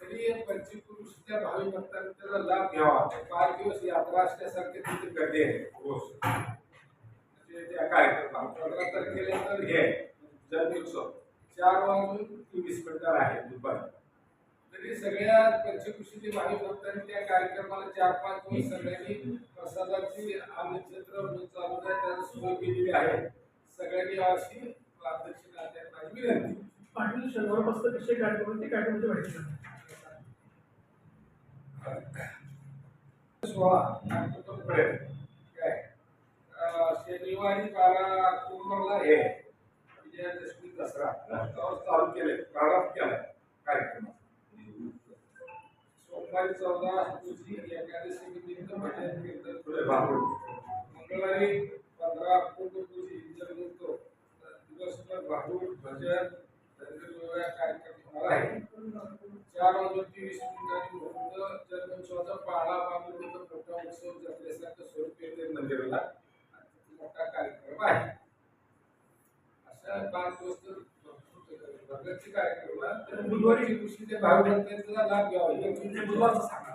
तरी पंचकृषी त्या भावी भक्तांनी त्याचा लाभ घ्यावा. पाच दिवस यात्रा असल्यासारखे तिथे गर्दी आहे रोज. म्हणजे त्या कार्यक्रमात पंधरा तारखेला तर हे जन्मोत्सव चार वाजून तेवीस मिनिटार आहे दुपारी. तरी सगळ्या पंचकृषीचे भावी भक्तांनी त्या कार्यक्रमाला चार पाच दिवस सगळ्यांनी प्रसादाची अन्नक्षेत्र चालू आहे त्याला सोय केलेली आहे. सगळ्यांनी अशी दक्षिणा द्यायला माझी विनंती. पाटील शनिवारपासून विषय कार्यक्रम ते कार्यक्रमाची माहिती सोळा ऑक्टोबरपर्यंत काय शनिवारी बारा ऑक्टोबरला हे विजयादशमी दसरा चालू केले प्रारंभ केला कार्यक्रम सोमवारी चौदा रोजी एकादशी निमित्त भजन कीर्तन पुढे भागवू मंगळवारी पंधरा ऑक्टोबर रोजी जन्मोत्सव दिवसभर भागवत भजन धनगर कार्यक्रम होणार आहे. चार वाजून तेवीस मिनिटांनी मुहूर्त जन्मोत्सवाचा पाळा बांधून उत्सव जत्रेसारखं स्वरूप येते मंदिराला आणि तिथे मोठा कार्यक्रम आहे अशा पाच दिवस भगतचे कार्यक्रम आहे. तर बुधवारी कृषी ते भाग त्याचा लाभ घ्यावा. बुधवारचं सांगा